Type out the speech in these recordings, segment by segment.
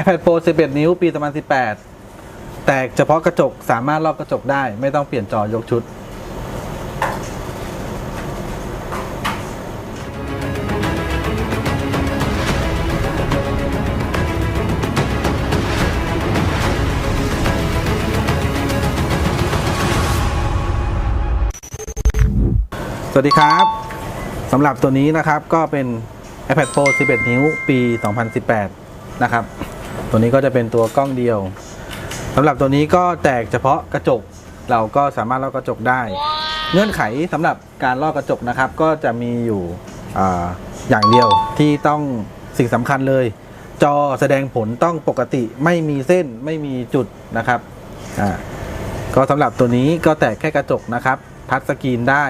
iPad Pro 11 นิ้วปี 2018 แตกเฉพาะกระจกสามารถลอกกระจกได้ ไม่ต้องเปลี่ยนจอยกชุด สวัสดีครับสำหรับตัวนี้นะครับก็เป็น iPad Pro 11 นิ้วปี 2018 นะครับ ตัวนี้ก็จะเป็นตัวกล้องเดียวสำหรับตัวนี้ก็แตกเฉพาะกระจก เราก็สามารถลอกกระจกได้ เงื่อนไขสำหรับการลอกกระจกนะครับ ก็จะมีอยู่ออย่างเดียวที่ต้องสิ่งสำคัญเลย จอแสดงผลต้องปกติไม่มีเส้นไม่มีจุดนะครับอ่าก็สำหรับตัวนี้ก็แตกแค่กระจกนะครับ ทัชสกรีนได้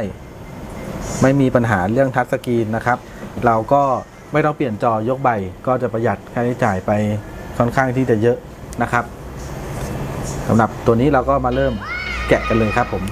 ไม่มีปัญหาเรื่องทัชสกรีนนะครับ เราก็ไม่ต้องเปลี่ยนจอยกใบก็จะประหยัดค่าใช้จ่ายไป ค่อนข้างที่จะเยอะนะครับสำหรับตัวนี้เราก็มาเริ่มแกะกันเลยครับผม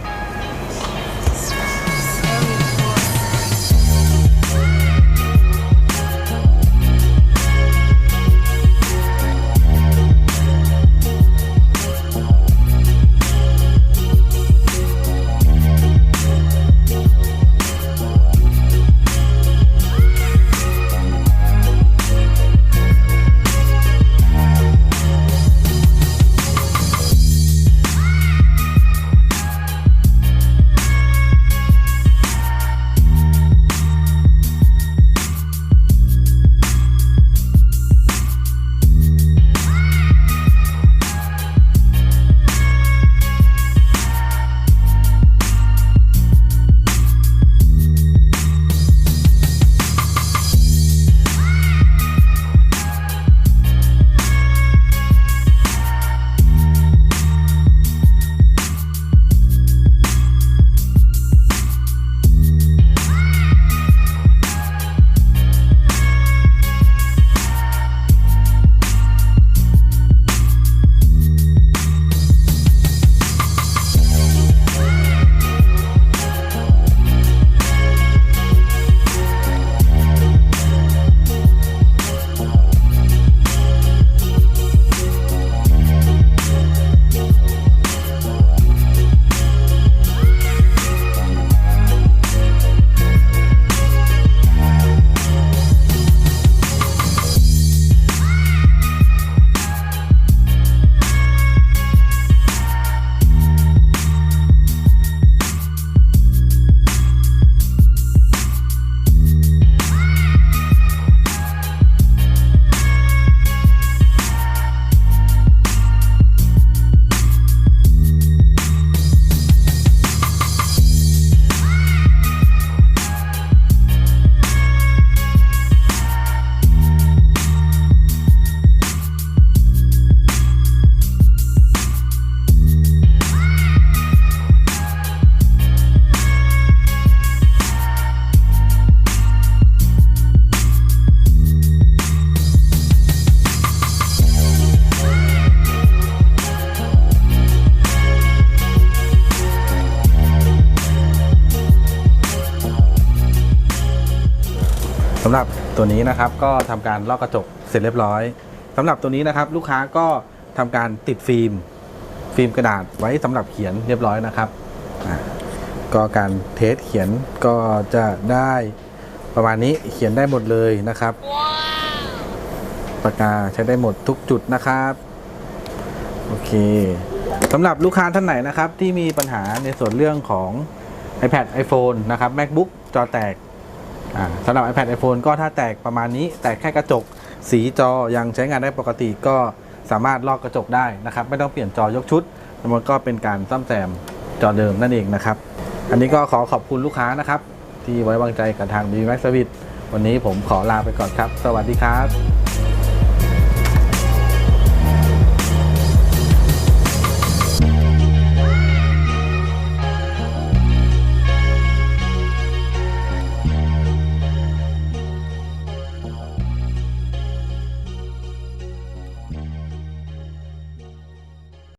ำหรับตัวนี้นะครับก็ทำการลอกกระจกเสร็จเรียบร้อยสำหรับตัวนี้นะครับลูกค้าก็ทำการติดฟิล์ม ฟิล์มกระดาษไว้สำหรับเขียนเรียบร้อยนะครับอ่าก็การเทสเขียนก็จะได้ประมาณนี้เขียนได้หมดเลยนะครับ ปากกาใช้ได้หมดทุกจุดนะครับโอเคสำหรับลูกค้าท่านไหนนะครับ ที่มีปัญหาในส่วนเรื่องของ iPad iPhone นะครับ MacBook จอแตกอ่า สำหรับ iPad iPhone ก็ถ้าแตกประมาณนี้ แตกแค่กระจก สีจอยังใช้งานได้ปกติก็สามารถลอกกระจกได้นะครับ ไม่ต้องเปลี่ยนจอยกชุดมันก็เป็นการซ่อมแซมจอเดิมนั่นเองนะครับ อันนี้ก็ขอขอบคุณลูกค้านะครับ ที่ไว้วางใจกับทาง b m a x Service วันนี้ผมขอลาไปก่อนครับ สวัสดีครับ